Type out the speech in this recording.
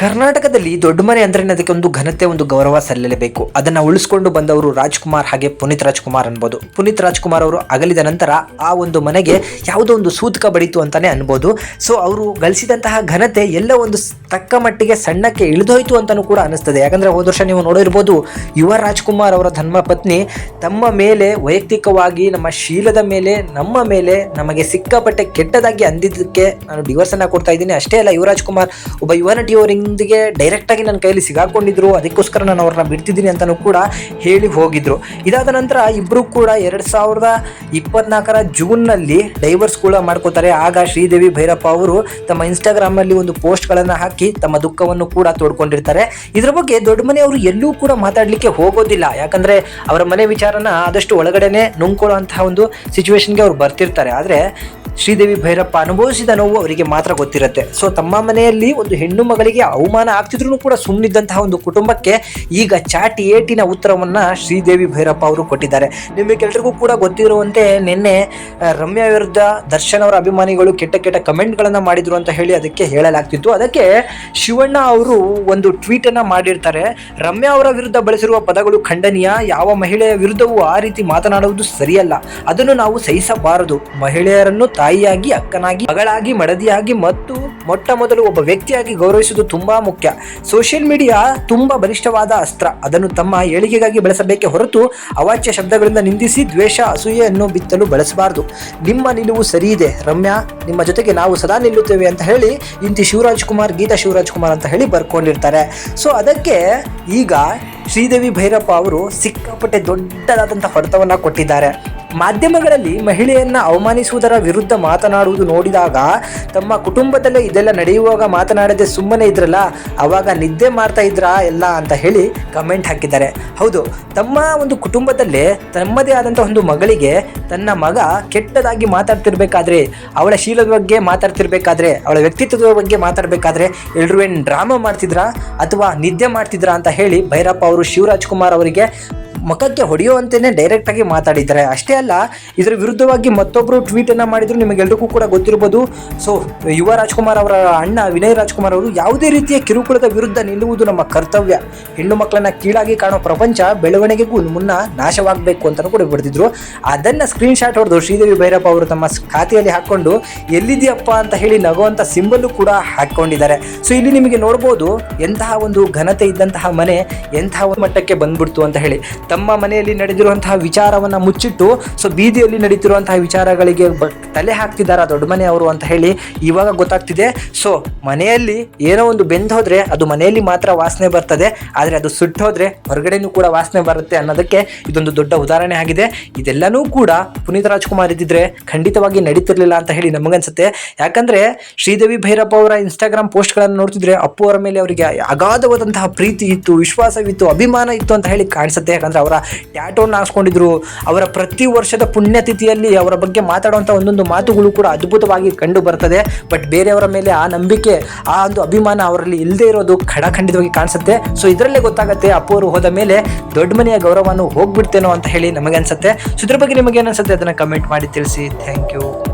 ಕರ್ನಾಟಕದಲ್ಲಿ ದೊಡ್ಡ ಮನೆ ಅಂದ್ರೆ ಅದಕ್ಕೆ ಒಂದು ಘನತೆ, ಒಂದು ಗೌರವ ಸಲ್ಲಲೇಬೇಕು. ಅದನ್ನ ಉಳಿಸ್ಕೊಂಡು ಬಂದವರು ರಾಜ್ಕುಮಾರ್ ಹಾಗೆ ಪುನೀತ್ ರಾಜ್ಕುಮಾರ್ ಅನ್ಬೋದು. ಪುನೀತ್ ರಾಜ್ಕುಮಾರ್ ಅವರು ಅಗಲಿದ ನಂತರ ಆ ಒಂದು ಮನೆಗೆ ಯಾವುದೋ ಒಂದು ಸೂತಕ ಬಡಿತು ಅಂತಾನೆ ಅನ್ಬೋದು. ಸೊ ಅವರು ಗಳಿಸಿದಂತಹ ಘನತೆ ಎಲ್ಲ ಒಂದು ತಕ್ಕ ಮಟ್ಟಿಗೆ ಸಣ್ಣಕ್ಕೆ ಇಳಿದೋಯ್ತು ಅಂತಾನೂ ಕೂಡ ಅನಿಸ್ತದೆ. ಯಾಕಂದ್ರೆ ಹೋದ ವರ್ಷ ನೀವು ನೋಡಿರ್ಬೋದು, ಯುವ ರಾಜ್ಕುಮಾರ್ ಅವರ ಧರ್ಮ ಪತ್ನಿ ತಮ್ಮ ಮೇಲೆ ವೈಯಕ್ತಿಕವಾಗಿ ನಮ್ಮ ಶೀಲದ ಮೇಲೆ, ನಮ್ಮ ಮೇಲೆ ನಮಗೆ ಸಿಕ್ಕಾಪಟ್ಟೆ ಕೆಟ್ಟದಾಗಿ ಅಂದಿದ್ದಕ್ಕೆ ನಾನು ಡಿವರ್ಸ್ ಅನ್ನ ಕೊಡ್ತಾ ಇದ್ದೀನಿ. ಅಷ್ಟೇ ಅಲ್ಲ ಯುವರಾಜ್ ಕುಮಾರ್ ಒಬ್ಬ ಯುವ ನಟಿಯವರಿಂದಿಗೆ ಡೈರೆಕ್ಟ್ ಆಗಿ ನನ್ನ ಕೈಯಲ್ಲಿ ಸಿಗಾಕೊಂಡಿದ್ರು, ಅದಕ್ಕೋಸ್ಕರ ನಾನು ಅವ್ರನ್ನ ಬಿಡ್ತಿದ್ದೀನಿ ಅಂತಲೂ ಕೂಡ ಹೇಳಿ ಹೋಗಿದ್ರು. ಇದಾದ ನಂತರ ಇಬ್ಬರು ಕೂಡ ಎರಡು ಸಾವಿರದ ಇಪ್ಪತ್ನಾಲ್ಕರ ಜೂನ್ನಲ್ಲಿ ಡೈವರ್ಸ್ ಕೂಡ ಮಾಡ್ಕೋತಾರೆ. ಆಗ ಶ್ರೀದೇವಿ ಭೈರಪ್ಪ ಅವರು ತಮ್ಮ ಇನ್ಸ್ಟಾಗ್ರಾಮಲ್ಲಿ ಒಂದು ಪೋಸ್ಟ್ಗಳನ್ನು ಹಾಕಿ ತಮ್ಮ ದುಃಖವನ್ನು ಕೂಡ ತೋಡ್ಕೊಂಡಿರ್ತಾರೆ. ಇದ್ರ ಬಗ್ಗೆ ದೊಡ್ಡ ಮನೆಯವರು ಎಲ್ಲೂ ಕೂಡ ಮಾತಾಡಲಿಕ್ಕೆ ಹೋಗೋದಿಲ್ಲ. ಯಾಕಂದರೆ ಅವರ ಮನೆ ವಿಚಾರನ ಆದಷ್ಟು ಒಳಗಡೆನೆ ನುಂಗ್ಕೊಳ್ಳುವಂತಹ ಒಂದು ಸಿಚುವೇಶನ್ಗೆ ಅವ್ರು ಬರ್ತಿರ್ತಾರೆ. ಆದ್ರೆ ಶ್ರೀದೇವಿ ಭೈರಪ್ಪ ಅನುಭವಿಸಿದ ನೋವು ಅವರಿಗೆ ಮಾತ್ರ ಗೊತ್ತಿರುತ್ತೆ. ಸೊ ತಮ್ಮ ಮನೆಯಲ್ಲಿ ಒಂದು ಹೆಣ್ಣು ಮಗಳಿಗೆ ಅವಮಾನ ಆಗ್ತಿದ್ರು ಕೂಡ ಸುಮ್ಮನಿದ್ದಂತಹ ಒಂದು ಕುಟುಂಬಕ್ಕೆ ಈಗ ಚಾಟಿ ಏಟಿನ ಉತ್ತರವನ್ನ ಶ್ರೀದೇವಿ ಭೈರಪ್ಪ ಅವರು ಕೊಟ್ಟಿದ್ದಾರೆ. ನಿಮಗೆಲ್ರಿಗೂ ಕೂಡ ಗೊತ್ತಿರುವಂತೆ ನಿನ್ನೆ ರಮ್ಯಾ ವಿರುದ್ಧ ದರ್ಶನ್ ಅವರ ಅಭಿಮಾನಿಗಳು ಕೆಟ್ಟ ಕೆಟ್ಟ ಕಮೆಂಟ್ಗಳನ್ನು ಮಾಡಿದ್ರು ಅಂತ ಹೇಳಿ ಅದಕ್ಕೆ ಹೇಳಲಾಗ್ತಿತ್ತು. ಅದಕ್ಕೆ ಶಿವಣ್ಣ ಅವರು ಒಂದು ಟ್ವೀಟ್ ಅನ್ನ ಮಾಡಿರ್ತಾರೆ. ರಮ್ಯಾ ಅವರ ವಿರುದ್ಧ ಬಳಸಿರುವ ಪದಗಳು ಖಂಡನೀಯ. ಯಾವ ಮಹಿಳೆಯ ವಿರುದ್ಧವೂ ಆ ರೀತಿ ಮಾತನಾಡುವುದು ಸರಿಯಲ್ಲ. ಅದನ್ನು ನಾವು ಸಹಿಸಬಾರದು. ಮಹಿಳೆಯರನ್ನು ತಾಯಿಯಾಗಿ, ಅಕ್ಕನಾಗಿ, ಮಗಳಾಗಿ, ಮಡದಿಯಾಗಿ ಮತ್ತು ಮೊಟ್ಟ ಮೊದಲು ಒಬ್ಬ ವ್ಯಕ್ತಿಯಾಗಿ ಗೌರವಿಸುವುದು ತುಂಬಾ ಮುಖ್ಯ. ಸೋಷಿಯಲ್ ಮೀಡಿಯಾ ತುಂಬಾ ಬಲಿಷ್ಠವಾದ ಅಸ್ತ್ರ. ಅದನ್ನು ತಮ್ಮ ಏಳಿಗೆಗಾಗಿ ಬಳಸಬೇಕೆ ಹೊರತು ಅವಾಚ್ಯ ಶಬ್ದಗಳಿಂದ ನಿಂದಿಸಿ ದ್ವೇಷ, ಅಸೂಯೆಯನ್ನು ಬಿತ್ತಲು ಬಳಸಬಾರದು. ನಿಮ್ಮ ನಿಲುವು ಸರಿ ಇದೆ ರಮ್ಯಾ, ನಿಮ್ಮ ಜೊತೆಗೆ ನಾವು ಸದಾ ನಿಲ್ಲುತ್ತೇವೆ ಅಂತ ಹೇಳಿ ಇಂತಿ ಶಿವರಾಜ್ ಕುಮಾರ್, ಗೀತಾ ಶಿವರಾಜ್ ಕುಮಾರ್ ಅಂತ ಹೇಳಿ ಬರ್ಕೊಂಡಿರ್ತಾರೆ. ಸೊ ಅದಕ್ಕೆ ಈಗ ಶ್ರೀದೇವಿ ಭೈರಪ್ಪ ಅವರು ಸಿಕ್ಕಾಪಟ್ಟೆ ದೊಡ್ಡದಾದಂಥ ಹೊಡೆತವನ್ನು ಕೊಟ್ಟಿದ್ದಾರೆ. ಮಾಧ್ಯಮಗಳಲ್ಲಿ ಮಹಿಳೆಯನ್ನ ಅವಮಾನಿಸುವುದರ ವಿರುದ್ಧ ಮಾತನಾಡುವುದು ನೋಡಿದಾಗ ತಮ್ಮ ಕುಟುಂಬದಲ್ಲೇ ಇದೆಲ್ಲ ನಡೆಯುವಾಗ ಮಾತನಾಡದೆ ಸುಮ್ಮನೆ ಇದ್ರಲ್ಲ, ಅವಾಗ ನಿದ್ದೆ ಮಾಡ್ತಾ ಇದ್ರಾ ಎಲ್ಲ ಅಂತ ಹೇಳಿ ಕಮೆಂಟ್ ಹಾಕಿದ್ದಾರೆ. ಹೌದು, ತಮ್ಮ ಒಂದು ಕುಟುಂಬದಲ್ಲೇ ತಮ್ಮದೇ ಆದಂಥ ಒಂದು ಮಗಳಿಗೆ ತನ್ನ ಮಗ ಕೆಟ್ಟದಾಗಿ ಮಾತಾಡ್ತಿರ್ಬೇಕಾದ್ರೆ, ಅವಳ ಶೀಲದ ಬಗ್ಗೆ ಮಾತಾಡ್ತಿರ್ಬೇಕಾದ್ರೆ, ಅವಳ ವ್ಯಕ್ತಿತ್ವದ ಬಗ್ಗೆ ಮಾತಾಡಬೇಕಾದ್ರೆ ಎಲ್ರು ಏನು ಡ್ರಾಮಾ ಮಾಡ್ತಿದ್ರಾ ಅಥವಾ ನಿದ್ದೆ ಮಾಡ್ತಿದ್ರಾ ಅಂತ ಹೇಳಿ ಭೈರಪ್ಪ ಅವರು ಶಿವರಾಜ್ ಕುಮಾರ್ ಅವರಿಗೆ ಮುಖಕ್ಕೆ ಡೈರೆಕ್ಟ್ ಆಗಿ ಮಾತಾಡಿದ್ದಾರೆ. ಅಷ್ಟೇ ಅಲ್ಲ, ಇದರ ವಿರುದ್ಧವಾಗಿ ಮತ್ತೊಬ್ಬರು ಟ್ವೀಟ್ ಅನ್ನ ಮಾಡಿದ್ರು ನಿಮಗೆಲ್ರಿಗೂ ಕೂಡ ಗೊತ್ತಿರ್ಬೋದು. ಸೊ ಯುವ ರಾಜ್ಕುಮಾರ್ ಅವರ ಅಣ್ಣ ವಿನಯ್ ರಾಜ್ಕುಮಾರ್ ಅವರು ಯಾವುದೇ ರೀತಿಯ ಕಿರುಕುಳದ ವಿರುದ್ಧ ನಿಲ್ಲುವುದು ನಮ್ಮ ಕರ್ತವ್ಯ. ಹೆಣ್ಣು ಮಕ್ಕಳನ್ನ ಕೀಳಾಗಿ ಕಾಣೋ ಪ್ರಪಂಚ ಬೆಳವಣಿಗೆಗೂ ಮುನ್ನ ನಾಶವಾಗಬೇಕು ಅಂತಲೂ ಕೂಡ ಬರೆದಿದ್ರು ಅದನ್ನ ಸ್ಕ್ರೀನ್ ಶಾಟ್ ಹೊಡೆದು ಶ್ರೀದೇವಿ ಭೈರಪ್ಪ ಅವರು ತಮ್ಮ ಖಾತೆಯಲ್ಲಿ ಹಾಕ್ಕೊಂಡು ಎಲ್ಲಿದೆಯಪ್ಪ ಅಂತ ಹೇಳಿ ನಗುವಂತ ಸಿಂಬಲ್ ಕೂಡ ಹಾಕೊಂಡಿದ್ದಾರೆ ಸೊ ಇಲ್ಲಿ ನಿಮಗೆ ನೋಡ್ಬೋದು ಎಂತಹ ಒಂದು ಘನತೆ ಇದ್ದಂತಹ ಮನೆ, ಎಂತಹ ಮಟ್ಟಕ್ಕೆ ಬಂದ್ಬಿಡ್ತು ಅಂತ ಹೇಳಿ. ತಮ್ಮ ಮನೆಯಲ್ಲಿ ನಡೆದಿರುವಂತಹ ವಿಚಾರವನ್ನ ಮುಚ್ಚಿಟ್ಟು, ಸೊ ಬೀದಿಯಲ್ಲಿ ನಡೀತಿರುವಂತಹ ವಿಚಾರಗಳಿಗೆ ತಲೆ ಹಾಕ್ತಿದ್ದಾರ ದೊಡ್ಡ ಮನೆಯವರು ಅಂತ ಹೇಳಿ ಇವಾಗ ಗೊತ್ತಾಗ್ತಿದೆ. ಸೊ ಮನೆಯಲ್ಲಿ ಏನೋ ಒಂದು ಬೆಂದೋದ್ರೆ ಅದು ಮನೆಯಲ್ಲಿ ಮಾತ್ರ ವಾಸನೆ ಬರ್ತದೆ, ಆದರೆ ಅದು ಸುಟ್ಟೋದ್ರೆ ಹೊರಗಡೆನೂ ಕೂಡ ವಾಸನೆ ಬರುತ್ತೆ ಅನ್ನೋದಕ್ಕೆ ಇದೊಂದು ದೊಡ್ಡ ಉದಾಹರಣೆ ಆಗಿದೆ. ಇದೆಲ್ಲನೂ ಕೂಡ ಪುನೀತ್ ರಾಜ್ಕುಮಾರ್ ಇದ್ದಿದ್ರೆ ಖಂಡಿತವಾಗಿ ನಡೀತಿರ್ಲಿಲ್ಲ ಅಂತ ಹೇಳಿ ನಮಗನ್ಸುತ್ತೆ. ಯಾಕಂದ್ರೆ ಶ್ರೀದೇವಿ ಭೈರಪ್ಪ ಅವರ ಇನ್ಸ್ಟಾಗ್ರಾಮ್ ಪೋಸ್ಟ್ಗಳನ್ನು ನೋಡ್ತಿದ್ರೆ ಅಪ್ಪು ಅವರ ಮೇಲೆ ಅವರಿಗೆ ಅಗಾಧವಾದಂತಹ ಪ್ರೀತಿ ಇತ್ತು, ವಿಶ್ವಾಸವಿತ್ತು, ಅಭಿಮಾನ ಇತ್ತು ಅಂತ ಹೇಳಿ ಕಾಣಿಸುತ್ತೆ. ಯಾಕಂದ್ರೆ ಅವರ ಟ್ಯಾಟೋನ ಹಾಕ್ಸ್ಕೊಂಡಿದ್ರು. ಅವರ ಪ್ರತಿ ವರ್ಷದ ಪುಣ್ಯತಿಥಿಯಲ್ಲಿ ಅವರ ಬಗ್ಗೆ ಮಾತಾಡುವಂಥ ಒಂದೊಂದು ಮಾತುಗಳು ಕೂಡ ಅದ್ಭುತವಾಗಿ ಕಂಡು ಬರ್ತದೆ. ಬಟ್ ಬೇರೆಯವರ ಮೇಲೆ ಆ ನಂಬಿಕೆ, ಆ ಒಂದು ಅಭಿಮಾನ ಅವರಲ್ಲಿ ಇಲ್ಲದೆ ಇರೋದು ಖಡಖಂಡಿತವಾಗಿ ಕಾಣಿಸುತ್ತೆ. ಸೊ ಇದರಲ್ಲೇ ಗೊತ್ತಾಗುತ್ತೆ ಅಪ್ಪು ಅವರು ಹೋದ ಮೇಲೆ ದೊಡ್ಡ ಮನೆಯ ಗೌರವವನ್ನು ಹೋಗ್ಬಿಡ್ತೇನೋ ಅಂತ ಹೇಳಿ ನಮಗೆ ಅನ್ಸುತ್ತೆ. ಸೊ ಇದ್ರ ಬಗ್ಗೆ ನಿಮಗೆ ಅನ್ಸುತ್ತೆ? ಅದನ್ನು ಕಮೆಂಟ್ ಮಾಡಿ ತಿಳಿಸಿ. Thank you